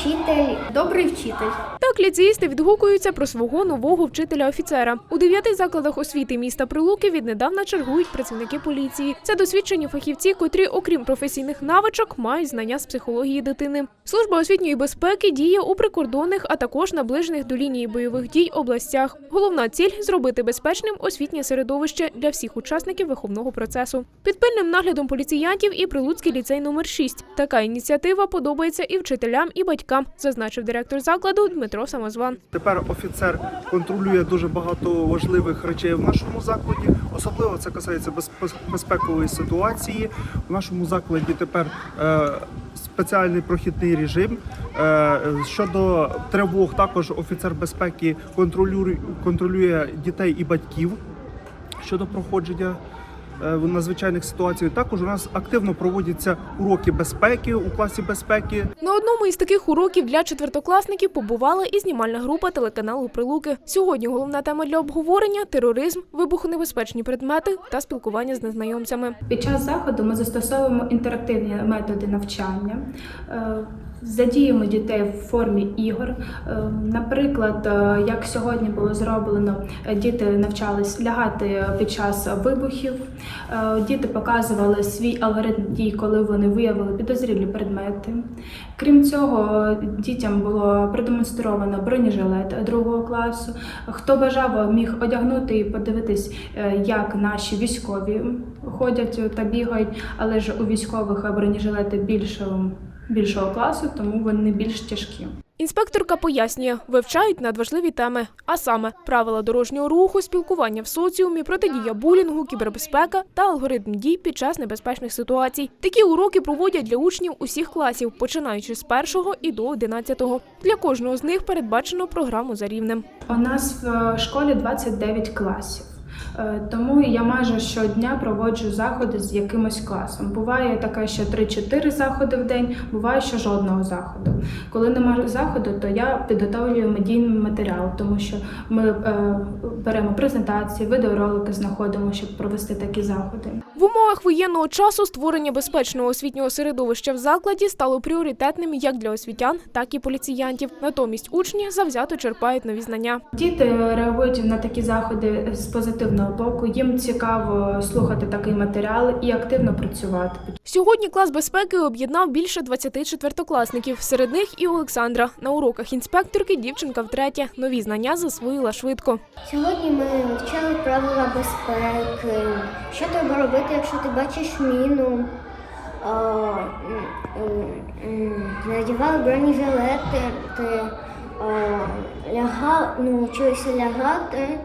вчитель. Добрий вчитель. Так ліцеїсти відгукуються про свого нового вчителя-офіцера. У дев'яти закладах освіти міста Прилуки віднедавна чергують працівники поліції. Це досвідчені фахівці, котрі, окрім професійних навичок, мають знання з психології дитини. Служба освітньої безпеки діє у прикордонних, а також наближених до лінії бойових дій областях. Головна ціль зробити безпечним освітнє середовище для всіх учасників виховного процесу. Під пильним наглядом поліціянтів і Прилуцький ліцей номер 6. Така ініціатива подобається і вчителям, і батькам, зазначив директор закладу Дмитро Самозван. Тепер офіцер контролює дуже багато важливих речей в нашому закладі. Особливо це касається безпе- безпекової ситуації. У нашому закладі тепер е, спеціальний прохідний режим. Е, щодо тривог, також офіцер безпеки контролює дітей і батьків щодо проходження. Е, в надзвичайних ситуацій також у нас активно проводяться уроки безпеки у класі безпеки. На одному із таких уроків для четвертокласників побувала і знімальна група телеканалу Прилуки. Сьогодні головна тема для обговорення тероризм, вибухонебезпечні предмети та спілкування з незнайомцями. Під час заходу ми застосовуємо інтерактивні методи навчання. Задіємо дітей в формі ігор. Е, Наприклад, е, як сьогодні було зроблено, е, діти навчались лягати під час вибухів. Діти показували свій алгоритм дій, коли вони виявили підозрілі предмети. Крім цього, дітям було продемонстровано бронежилет другого класу. Хто бажав, міг одягнути і подивитись, як наші військові ходять та бігають, але ж у військових бронежилети більшого, більшого класу, тому вони більш тяжкі. Інспекторка пояснює, вивчають надважливі теми, а саме правила дорожнього руху, спілкування в соціумі, протидія булінгу, кібербезпека та алгоритм дій під час небезпечних ситуацій. Такі уроки проводять для учнів усіх класів, починаючи з першого і до одинадцятого. Для кожного з них передбачено програму за рівнем. У нас в школі 29 класів. Е, Тому я майже щодня проводжу заходи з якимось класом. Буває таке, що 3-4 заходи в день, буває, що жодного заходу. Коли немає заходу, то я підготовлюю медійний матеріал, тому що ми е, беремо презентації, відеоролики знаходимо, щоб провести такі заходи. В умовах воєнного часу створення безпечного освітнього середовища в закладі стало пріоритетним як для освітян, так і поліціянтів. Натомість учні завзято черпають нові знання. Діти реагують на такі заходи з позитивного боку. Їм цікаво слухати такий матеріал і активно працювати. Сьогодні клас безпеки об'єднав більше 20 четвертокласників. Серед них і Олександра. На уроках інспекторки дівчинка втретє. Нові знання засвоїла швидко. Сьогодні ми вивчали правила безпеки. Що треба робити, якщо ти бачиш міну? М, Надівали бронежилети, ти а, ляга, ну, вчилися лягати.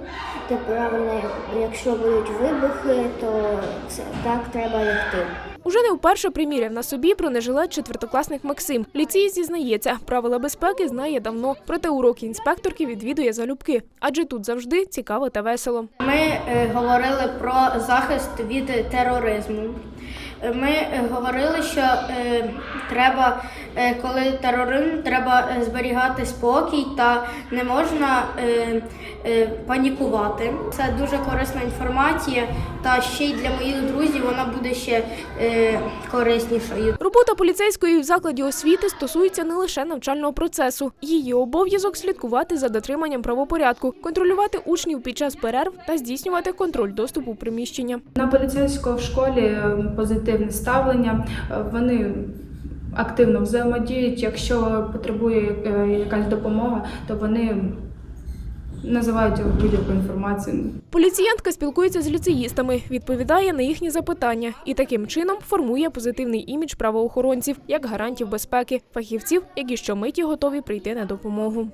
Ти правильно, якщо будуть вибухи, то це так треба лягти. Уже не вперше приміряв на собі бронежилет четвертокласник Максим. Ліцій зізнається, правила безпеки знає давно, проте уроки інспекторки відвідує залюбки, адже тут завжди цікаво та весело. Ми е, говорили про захист від тероризму. Е, Ми е, говорили, що е, треба, е, коли тероризм, треба е, зберігати спокій та не можна е, е, панікувати. Це дуже корисна інформація, та ще й для моїх друзів вона буде ще е, кориснішою. Робота поліцейської в закладі освіти стосується не лише навчального процесу. Її обов'язок слідкувати за дотриманням правопорядку, контролювати учнів під час перерв та здійснювати контроль доступу в приміщення. На поліцейського в школі е, позитивне ставлення. Е, Вони активно взаємодіють. Якщо потребує е, якась допомога, то вони називають будь-яку інформацію. Поліціянтка спілкується з ліцеїстами, відповідає на їхні запитання і таким чином формує позитивний імідж правоохоронців як гарантів безпеки, фахівців, які щомиті готові прийти на допомогу.